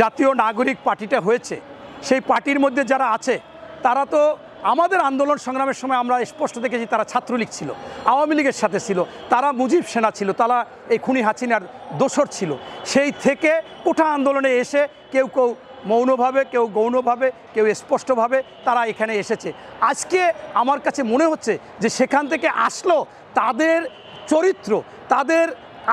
জাতীয় নাগরিক পার্টিটা হয়েছে, সেই পার্টির মধ্যে যারা আছে, তারা তো আমাদের আন্দোলন সংগ্রামের সময় আমরা স্পষ্ট দেখেছি তারা ছাত্রলীগ ছিল, আওয়ামী লীগের সাথে ছিল, তারা মুজিব সেনা ছিল, তারা এই খুনি হাসিনার দোসর ছিল। সেই থেকে কোঠা আন্দোলনে এসে কেউ কেউ মৌনভাবে, কেউ গৌণভাবে কেউ স্পষ্টভাবে তারা এখানে এসেছে। আজকে আমার কাছে মনে হচ্ছে যে সেখান থেকে আসলো তাদের চরিত্র, তাদের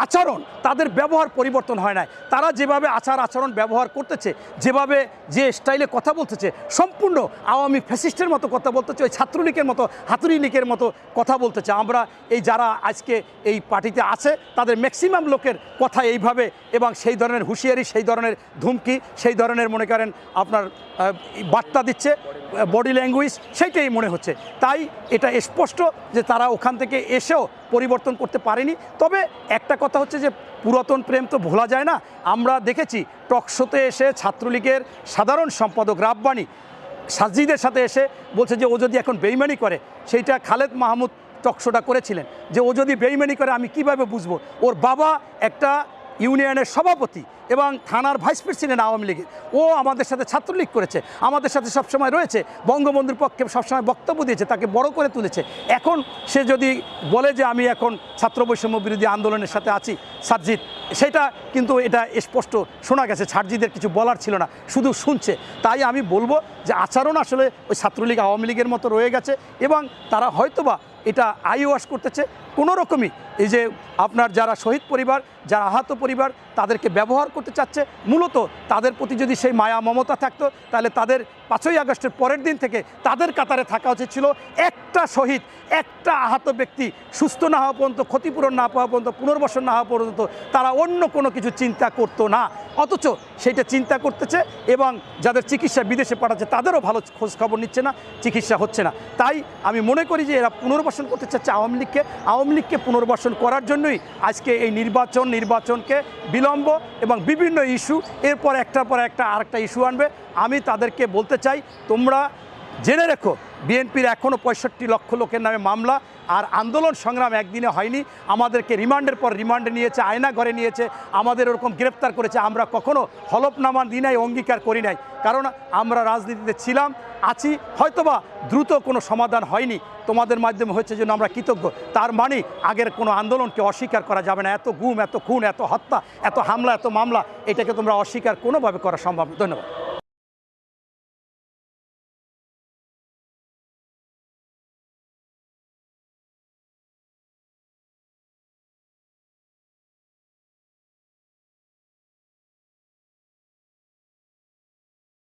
আচরণ, তাদের ব্যবহার পরিবর্তন হয় না তারা যেভাবে আচার আচরণ ব্যবহার করতেছে, যেভাবে যে স্টাইলে কথা বলতেছে, সম্পূর্ণ আওয়ামী ফ্যাসিস্টের মতো কথা বলতেছে, ওই ছাত্রলীগের মতো হাতুড়ি লীগের মতো কথা বলতেছে। আমরা এই যারা আজকে এই পার্টিতে আছে, তাদের ম্যাক্সিমাম লোকের কথা এইভাবে এবং সেই ধরনের হুঁশিয়ারি, সেই ধরনের ধুমকি, সেই ধরনের মনে করেন আপনার বার্তা দিচ্ছে, বডি ল্যাঙ্গুয়েজ, সেইটাই মনে হচ্ছে। তাই এটা স্পষ্ট যে তারা ওখান থেকে এসেও পরিবর্তন করতে পারেনি। তবে একটা কথা হচ্ছে যে পুরাতন প্রেম তো ভোলা যায় না। আমরা দেখেছি টকশোতে এসে ছাত্রলীগের সাধারণ সম্পাদক রাব্বানি সাজিদের সাথে এসে বলছে যে ও যদি এখন বেইমানি করে, সেইটা খালেদ মাহমুদ টকশোটা করেছিলেন। যে ও যদি বেইমানি করে, আমি কীভাবে বুঝব? ওর বাবা একটা ইউনিয়নের সভাপতি এবং থানার ভাইস প্রেসিডেন্ট আওয়ামী লীগের। ও আমাদের সাথে ছাত্রলীগ করেছে, আমাদের সাথে সবসময় রয়েছে, বঙ্গবন্ধুর পক্ষে সবসময় বক্তব্য দিয়েছে, তাকে বড় করে তুলেছে। এখন সে যদি বলে যে আমি এখন ছাত্র বৈষম্য বিরোধী আন্দোলনের সাথে আছি, সাজ্জিদ, সেটা কিন্তু এটা স্পষ্ট শোনা গেছে ছাড়জিদের কিছু বলার ছিল না, শুধু শুনছে। তাই আমি বলব যে আচরণ আসলে ওই ছাত্রলীগ আওয়ামী লীগের মতো রয়ে গেছে এবং তারা হয়তোবা এটা আই ওয়াশ করতেছে কোনো রকমই এই যে আপনার যারা শহীদ পরিবার, যারা আহত পরিবার, তাদেরকে ব্যবহার করতে চাচ্ছে, মূলত তাদের প্রতি যদি সেই মায়া, মমতা থাকতো, তাহলে তাদের পাঁচই আগস্টের পরের দিন থেকে তাদের কাতারে থাকা উচিত ছিল একটা শহীদ, একটা আহত ব্যক্তি সুস্থ না হওয়া পর্যন্ত, ক্ষতিপূরণ না পাওয়া পর্যন্ত, পুনর্বাসন না হওয়া পর্যন্ত তারা অন্য কোনো কিছু চিন্তা করতো না। অথচ সেইটা চিন্তা করতেছে এবং যাদের চিকিৎসা বিদেশে পাঠাচ্ছে তাদেরও ভালো খোঁজ খবর নিচ্ছে না, চিকিৎসা হচ্ছে না। তাই আমি মনে করি যে এরা পুনর্বাসন করতে চাচ্ছে আওয়ামী লীগকে, আওয়ামী লীগকে পুনর্বাসন করার জন্যই আজকে এই নির্বাচন, নির্বাচনকে বিলম্ব এবং বিভিন্ন ইস্যু, এরপর একটার পর একটা আরেকটা ইস্যু আনবে। আমি তাদেরকে বলতে চাই, তোমরা জেনে রেখো, বিএনপির এখনও পঁয়ষট্টি লক্ষ লোকের নামে মামলা আর আন্দোলন সংগ্রাম একদিনে হয়নি। আমাদেরকে রিমান্ডের পর রিমান্ডে নিয়েছে, আয়না ঘরে নিয়েছে, আমাদের ওরকম গ্রেপ্তার করেছে। আমরা কখনো হলফনামা দিই নাই, অঙ্গীকার করি নাই। কারণ আমরা রাজনীতিতে ছিলাম, আছি, হয়তোবা দ্রুত কোনো সমাধান হয়নি। তোমাদের মাধ্যমে হয়েছে জন্য আমরা কৃতজ্ঞ। তার মানে আগের কোনো আন্দোলনকে অস্বীকার করা যাবে না। এত গুম, এত খুন, এত হত্যা, এত হামলা, এত মামলা, এটাকে তোমরা অস্বীকার কোনোভাবে করা সম্ভব। ধন্যবাদ।